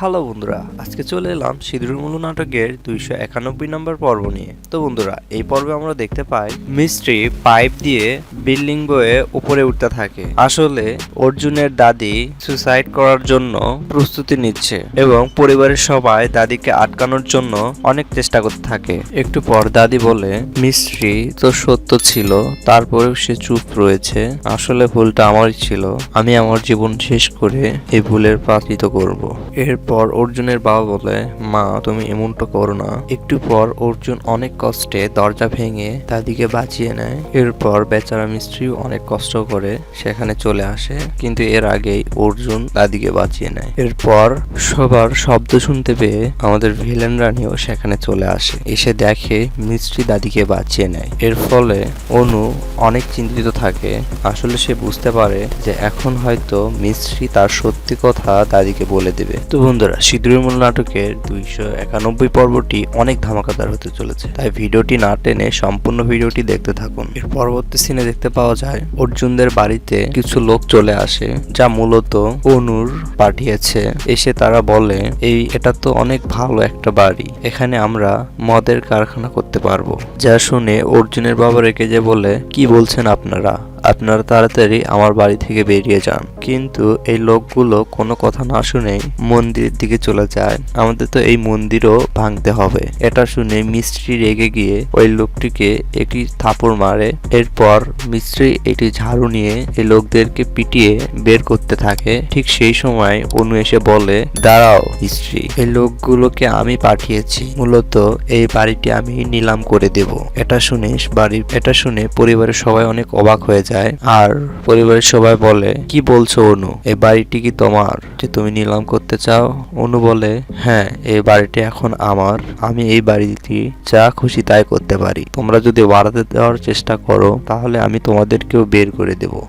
Hello বন্ধুরা, আজকে চলে এলাম সিঁদুর মুলু নাটকের দুইশো একানব্বই নম্বর পর্ব নিয়ে। তো বন্ধুরা, এই পর্বে আমরা দেখতে পাই মিস্ত্রি পাইপ দিয়ে বিল্ডিং বয়ে উপরে উঠতে থাকে। আসলে অর্জুনের দাদি সুসাইড করার জন্য প্রস্তুতি নিচ্ছে এবং পরিবারের সবাই দাদিকে আটকানোর জন্য অনেক চেষ্টা করতে থাকে। একটু পর দাদি বলে, মিস্ত্রি তো সত্য ছিল, তারপরেও সে চুপ রয়েছে। আসলে ভুলটা আমারই ছিল। আমি আমার জীবন শেষ করে এই ভুলের প্রাচিত করব। এরপর অর্জুনের বাবা বলে, মা, তুমি এমনটা করো না। একটু পর অর্জুন অনেক কষ্টে দরজা ভেঙে দাদিকে বাঁচিয়ে নেয়। এরপর বেচারা মিস্ত্রিও অনেক কষ্ট করে সেখানে চলে আসে, কিন্তু এর আগেই অর্জুন দাদিকে বাঁচিয়ে নেয়। এরপর সবার শব্দ শুনতে পেয়ে আমাদের ভিলেন রানীও সেখানে চলে আসে। এসে দেখে মিস্ত্রি দাদিকে বাঁচিয়ে নেয়। এর ফলে অনু অনেক চিন্তিত থাকে। আসলে সে বুঝতে পারে যে এখন হয়তো মিস্ত্রি তার সত্যি কথা দাদিকে বলে দেবে। তো বন্ধুরা, সিঁদুরের মূল নাটকের দুইশো একানব্বই পর্বটি অনেক ধামাকাদার হতে চলেছে। তাই ভিডিওটি না টেনে সম্পূর্ণ ভিডিওটি দেখতে থাকুন। এর পরবর্তী সিনে দেখতে পাওয়া যায়, অর্জুনদের বাড়িতে কিছু লোক চলে আসে, যা মূলত অনুর পাঠিয়েছে। এসে তারা বলে, এই, এটা তো অনেক ভালো একটা বাড়ি। এখানে আমরা মদের কারখানা করতে পারব। যা শুনে অর্জুনের বাবা রেখে যে বলে, কি বলছেন আপনারা? আপনারা তাড়াতাড়ি আমার বাড়ি থেকে বেরিয়ে যান। কিন্তু এই লোকগুলো কোনো কথা না শুনেই মন্দিরের দিকে চলে যায়। আমাদের তো এই মন্দিরও ভাঙতে হবে। এটা শুনে মিস্ত্রি রেগে গিয়ে ওই লোকটিকে একটি থাপড় মারে। এরপর মিস্ত্রি একটি ঝাড়ু নিয়ে এই লোকদেরকে পিটিয়ে বের করতে থাকে। ঠিক সেই সময় অনু এসে বলে, দাঁড়াও মিস্ত্রি, এই লোকগুলোকে আমি পাঠিয়েছি। মূলত এই বাড়িটি আমি নিলাম করে দেব। এটা শুনে বাড়ি এটা শুনে পরিবারের সবাই অনেক অবাক হয়ে যায়। আর পরিবারের সবাই বলে, কি বলছো অনু এই বাড়িটি কি তোমার? যে তুমি নিলাম করতে চাও? অনু বলে হ্যাঁ এই বাড়িটি এখন আমার। আমি এই বাড়িটি যা খুশি তাই করতে পারি। তোমরা যদি বাড়াতে দেওয়ার চেষ্টা করো, তাহলে আমি তোমাদেরকেও বের করে দেব।